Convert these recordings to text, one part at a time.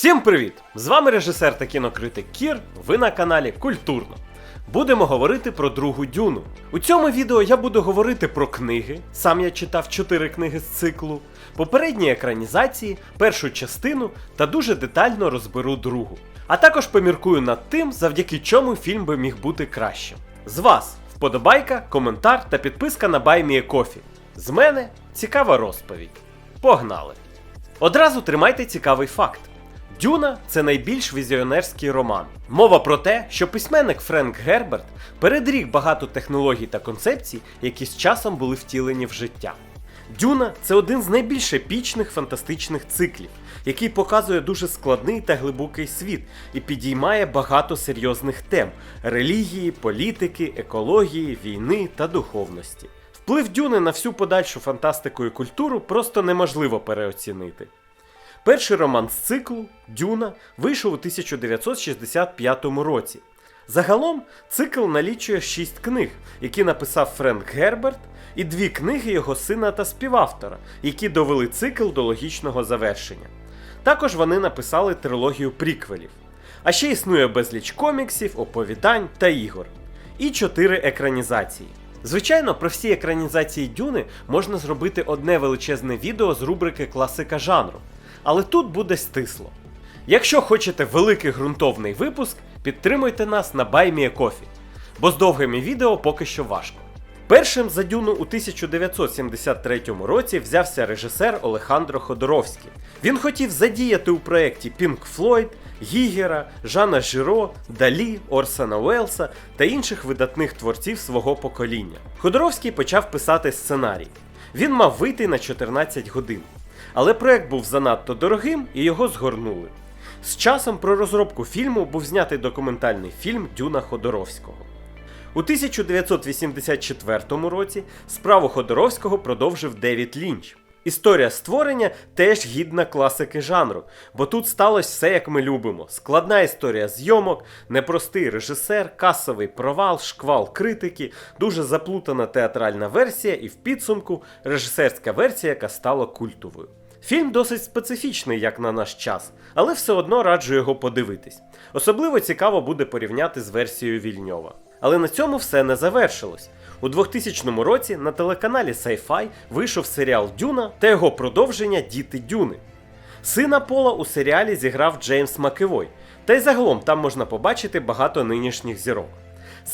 Всім привіт! З вами режисер та кінокритик Кір. Ви на каналі Культурно. Будемо говорити про другу дюну. У цьому відео я буду говорити про книги. Сам я читав 4 книги з циклу, попередні екранізації, першу частину та дуже детально розберу другу. А також поміркую над тим, завдяки чому фільм би міг бути кращим. З вас вподобайка, коментар та підписка на BuyMeACoffee. З мене цікава розповідь. Погнали! Одразу тримайте цікавий факт. Дюна це найбільш візіонерський роман. Мова про те, що письменник Френк Герберт передріг багато технологій та концепцій, які з часом були втілені в життя. Дюна це один з найбільш епічних фантастичних циклів, який показує дуже складний та глибокий світ і підіймає багато серйозних тем релігії, політики, екології, війни та духовності. Вплив Дюни на всю подальшу фантастику і культуру просто неможливо переоцінити. Перший роман з циклу Дюна вийшов у 1965 році. Загалом цикл налічує шість книг, які написав Френк Герберт, і дві книги його сина та співавтора, які довели цикл до логічного завершення. Також вони написали трилогію приквелів. А ще існує безліч коміксів, оповідань та ігор. І чотири екранізації. Звичайно, про всі екранізації Дюни можна зробити одне величезне відео з рубрики класика жанру. Але тут буде стисло. Якщо хочете великий ґрунтовний випуск, підтримуйте нас на BuyMeACoffee, бо з довгими відео поки що важко. Першим за Дюну у 1973 році взявся режисер Олехандро Ходоровський. Він хотів задіяти у проєкті Pink Floyd, Гігера, Жана Жиро, Далі, Орсона Уелса та інших видатних творців свого покоління. Ходоровський почав писати сценарій. Він мав вийти на 14 годин. Але проект був занадто дорогим і його згорнули. З часом про розробку фільму був знятий документальний фільм Дюна Ходоровського. У 1984 році справу Ходоровського продовжив Девід Лінч. Історія створення теж гідна класики жанру, бо тут сталося все як ми любимо: складна історія зйомок, непростий режисер, касовий провал, шквал критики, дуже заплутана театральна версія і в підсумку режисерська версія, яка стала культовою. Фільм досить специфічний, як на наш час, але все одно раджу його подивитись. Особливо цікаво буде порівняти з версією Вільньова. Але на цьому все не завершилось. У 2000 році на телеканалі Sci-Fi вийшов серіал Дюна та його продовження Діти Дюни. Сина Пола у серіалі зіграв Джеймс Макевой, та й загалом там можна побачити багато нинішніх зірок.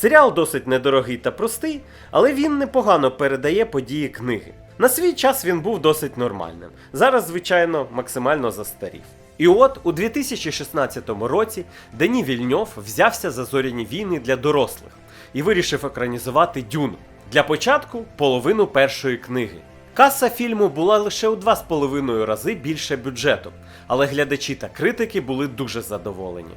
Серіал досить недорогий та простий, але він непогано передає події книги. На свій час він був досить нормальним. Зараз, звичайно, максимально застарів. І от у 2016 році Дені Вільньов взявся за зоряні війни для дорослих і вирішив екранізувати Дюну. Для початку половину першої книги. Каса фільму була лише у 2,5 рази більше бюджету, але глядачі та критики були дуже задоволені.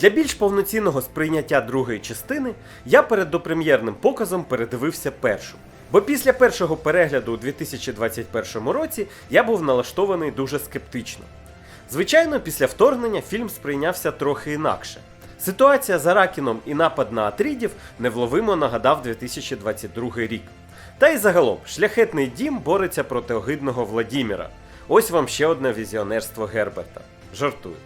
Для більш повноцінного сприйняття другої частини я перед допрем'єрним показом передивився першу. Бо після першого перегляду у 2021 році я був налаштований дуже скептично. Звичайно, після вторгнення фільм сприйнявся трохи інакше. Ситуація з Аракіном і напад на Атрідів невловимо нагадав 2022 рік. Та й загалом, шляхетний дім бореться проти огидного Владіміра. Ось вам ще одне візіонерство Герберта. Жартую.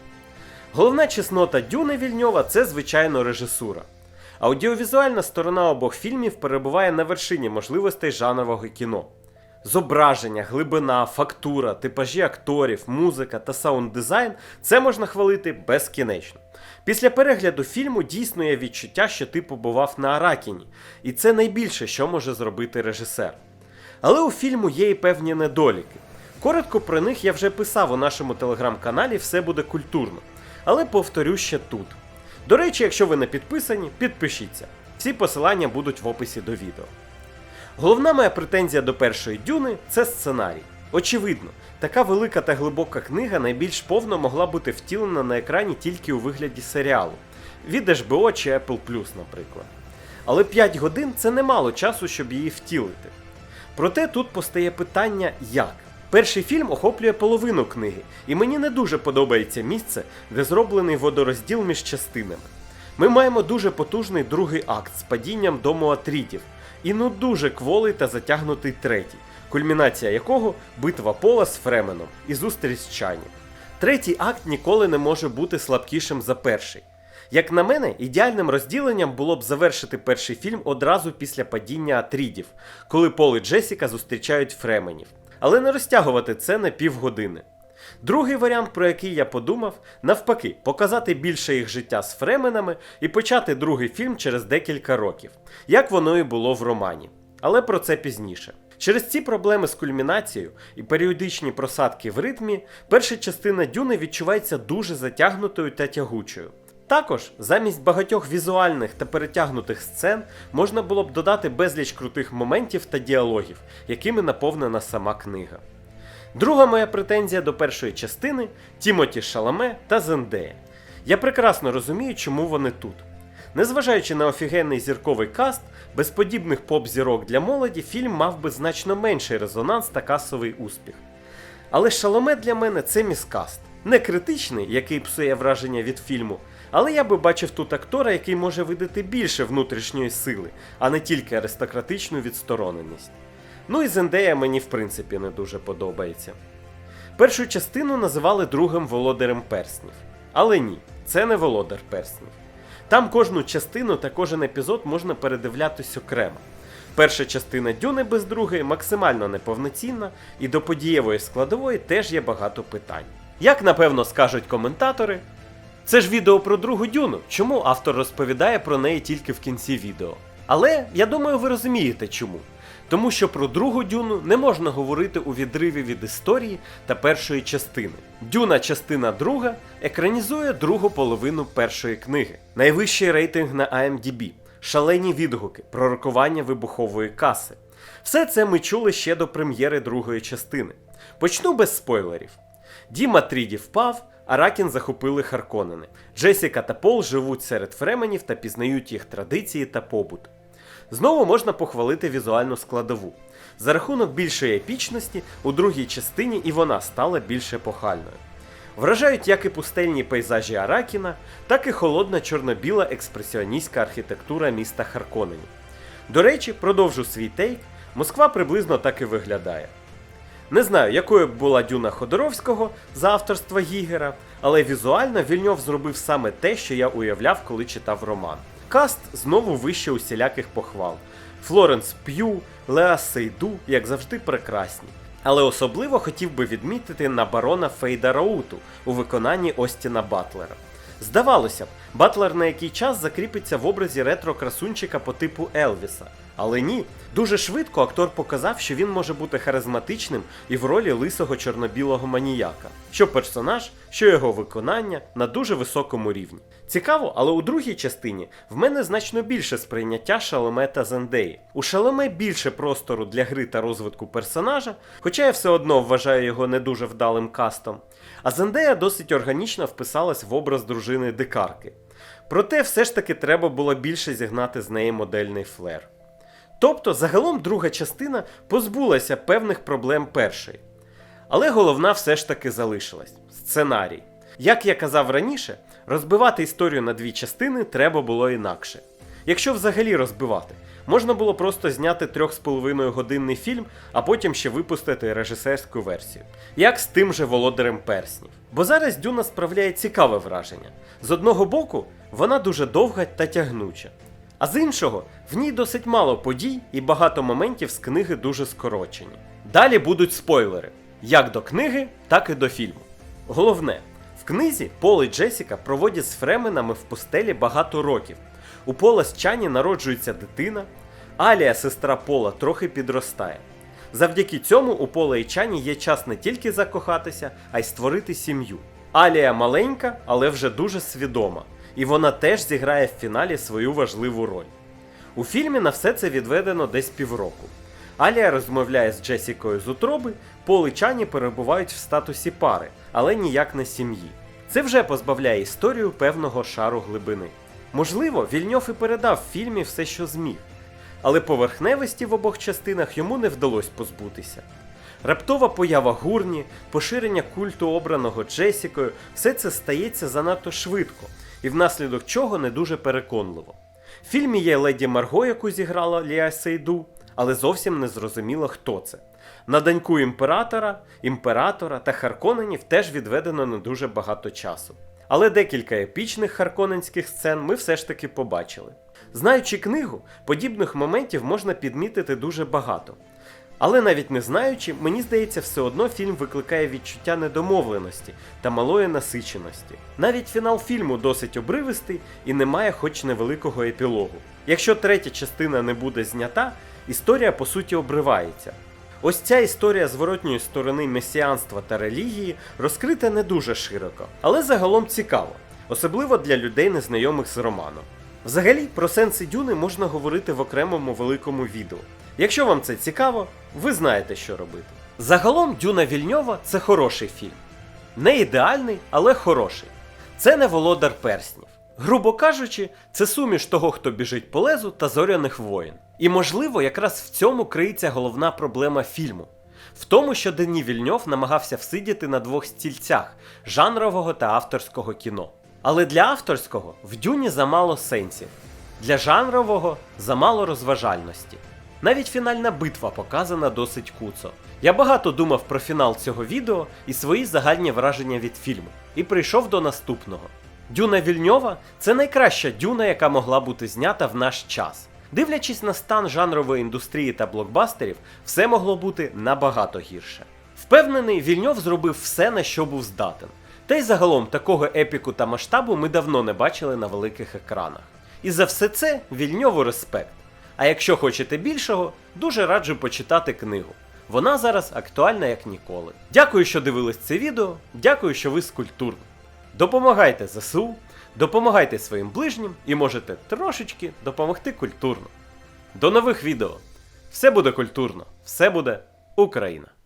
Головна чеснота Дюни Вільньова це, звичайно, режисура. Аудіовізуальна сторона обох фільмів перебуває на вершині можливостей жанрового кіно. Зображення, глибина, фактура, типажі акторів, музика та саунд-дизайн це можна хвалити безкінечно. Після перегляду фільму дійсно є відчуття, що ти побував на Аракіні, і це найбільше, що може зробити режисер. Але у фільму є і певні недоліки. Коротко про них я вже писав у нашому телеграм-каналі Все буде культурно. Але повторю ще тут. До речі, якщо ви не підписані, підпишіться. Всі посилання будуть в описі до відео. Головна моя претензія до першої дюни це сценарій. Очевидно, така велика та глибока книга найбільш повно могла бути втілена на екрані тільки у вигляді серіалу від HBO чи Apple наприклад. Але 5 годин це немало часу, щоб її втілити. Проте тут постає питання як. Перший фільм охоплює половину книги, і мені не дуже подобається місце, де зроблений водорозділ між частинами. Ми маємо дуже потужний другий акт з падінням дому Атрітів, і ну дуже кволий та затягнутий третій, кульмінація якого битва пола з Фременом і зустріч з Чані. Третій акт ніколи не може бути слабкішим за перший. Як на мене, ідеальним розділенням було б завершити перший фільм одразу після падіння Атрідів, коли Пол і Джесіка зустрічають Фременів, але не розтягувати це на півгодини. Другий варіант, про який я подумав, навпаки, показати більше їх життя з Фременами і почати другий фільм через декілька років, як воно і було в романі. Але про це пізніше. Через ці проблеми з кульмінацією і періодичні просадки в ритмі, перша частина Дюни відчувається дуже затягнутою та тягучою. Також замість багатьох візуальних та перетягнутих сцен можна було б додати безліч крутих моментів та діалогів, якими наповнена сама книга. Друга моя претензія до першої частини Тімоті Шаламе та Зендея. Я прекрасно розумію, чому вони тут. Незважаючи на офігенний зірковий каст, без подібних поп-зірок для молоді фільм мав би значно менший резонанс та касовий успіх. Але Шаломе для мене це міскаст. Не критичний, який псує враження від фільму, але я би бачив тут актора, який може видати більше внутрішньої сили, а не тільки аристократичну відстороненість. Ну і Зендея мені в принципі не дуже подобається. Першу частину називали другим володарем перснів. Але ні, це не володар перснів. Там кожну частину та кожен епізод можна передивлятись окремо. Перша частина Дюни без другої максимально неповноцінна, і до подієвої складової теж є багато питань. Як напевно скажуть коментатори, це ж відео про другу дюну, чому автор розповідає про неї тільки в кінці відео. Але я думаю, ви розумієте чому. Тому що про другу дюну не можна говорити у відриві від історії та першої частини. Дюна частина друга екранізує другу половину першої книги, найвищий рейтинг на IMDb, шалені відгуки, пророкування вибухової каси. Все це ми чули ще до прем'єри другої частини. Почну без спойлерів. Дім Атріді впав, а Ракін захопили Харконени. Джесіка та Пол живуть серед фременів та пізнають їх традиції та побут. Знову можна похвалити візуальну складову. За рахунок більшої епічності у другій частині і вона стала більш епохальною. Вражають як і пустельні пейзажі Аракіна, так і холодна чорно-біла експресіоністська архітектура міста Харконені. До речі, продовжу свій тейк, Москва приблизно так і виглядає. Не знаю, якою була Дюна Ходоровського за авторства Гігера, але візуально Вільньов зробив саме те, що я уявляв, коли читав роман. Каст знову вище усіляких похвал. Флоренс П'ю, Леа Сейду, як завжди, прекрасні. Але особливо хотів би відмітити на барона Фейда Рауту у виконанні Остіна Батлера. Здавалося б, Батлер на який час закріпиться в образі ретро-красунчика по типу Елвіса. Але ні, дуже швидко актор показав, що він може бути харизматичним і в ролі лисого чорно-білого маніяка, що персонаж, що його виконання на дуже високому рівні. Цікаво, але у другій частині в мене значно більше сприйняття Шаломе та Зендеї. У Шаломе більше простору для гри та розвитку персонажа, хоча я все одно вважаю його не дуже вдалим кастом. А Зендея досить органічно вписалась в образ дружини дикарки. Проте все ж таки треба було більше зігнати з неї модельний флер. Тобто, загалом друга частина позбулася певних проблем першої. Але головна все ж таки залишилась сценарій. Як я казав раніше, розбивати історію на дві частини треба було інакше. Якщо взагалі розбивати, можна було просто зняти 3,5 годинний фільм, а потім ще випустити режисерську версію, як з тим же володарем перснів. Бо зараз Дюна справляє цікаве враження. З одного боку, вона дуже довга та тягнуча. А з іншого, в ній досить мало подій і багато моментів з книги дуже скорочені. Далі будуть спойлери як до книги, так і до фільму. Головне, в книзі Пол і Джесіка проводять з Фременами в постелі багато років. У Пола з Чані народжується дитина, Алія, сестра Пола, трохи підростає. Завдяки цьому у Пола і Чані є час не тільки закохатися, а й створити сім'ю. Алія маленька, але вже дуже свідома, і вона теж зіграє в фіналі свою важливу роль. У фільмі на все це відведено десь півроку. Алія розмовляє з Джесікою з утроби, Пол і Чані перебувають в статусі пари, але ніяк не сім'ї. Це вже позбавляє історію певного шару глибини. Можливо, Вільньов і передав в фільмі все, що зміг, але поверхневості в обох частинах йому не вдалося позбутися. Раптова поява гурні, поширення культу обраного Джесікою, все це стається занадто швидко, і внаслідок чого не дуже переконливо. В фільмі є леді Марго, яку зіграла Ліа Сейду, але зовсім не зрозуміло, хто це. На доньку імператора, імператора та Харконенів теж відведено не дуже багато часу. Але декілька епічних харконенських сцен ми все ж таки побачили. Знаючи книгу, подібних моментів можна підмітити дуже багато. Але навіть не знаючи, мені здається, все одно фільм викликає відчуття недомовленості та малої насиченості. Навіть фінал фільму досить обривистий і не має хоч невеликого епілогу. Якщо третя частина не буде знята, історія по суті обривається. Ось ця історія зворотньої сторони месіанства та релігії розкрита не дуже широко, але загалом цікаво, особливо для людей, незнайомих з романом. Взагалі, про сенси Дюни можна говорити в окремому великому відео. Якщо вам це цікаво, ви знаєте, що робити. Загалом Дюна Вільньова це хороший фільм. Не ідеальний, але хороший. Це не володар перснів. Грубо кажучи, це суміш того, хто біжить по лезу та зоряних воїн. І можливо, якраз в цьому криється головна проблема фільму. В тому, що Дені Вільньов намагався всидіти на двох стільцях жанрового та авторського кіно. Але для авторського в дюні замало сенсів, для жанрового замало розважальності. Навіть фінальна битва показана досить куцо. Я багато думав про фінал цього відео і свої загальні враження від фільму, і прийшов до наступного. Дюна Вільньова це найкраща дюна, яка могла бути знята в наш час. Дивлячись на стан жанрової індустрії та блокбастерів, все могло бути набагато гірше. Впевнений, Вільньов зробив все, на що був здатен. Та й загалом такого епіку та масштабу ми давно не бачили на великих екранах. І за все це Вільньову респект. А якщо хочете більшого, дуже раджу почитати книгу. Вона зараз актуальна як ніколи. Дякую, що дивились це відео. Дякую, що ви скульптурні. Допомагайте ЗСУ, допомагайте своїм ближнім і можете трошечки допомогти культурно. До нових відео! Все буде культурно, все буде Україна!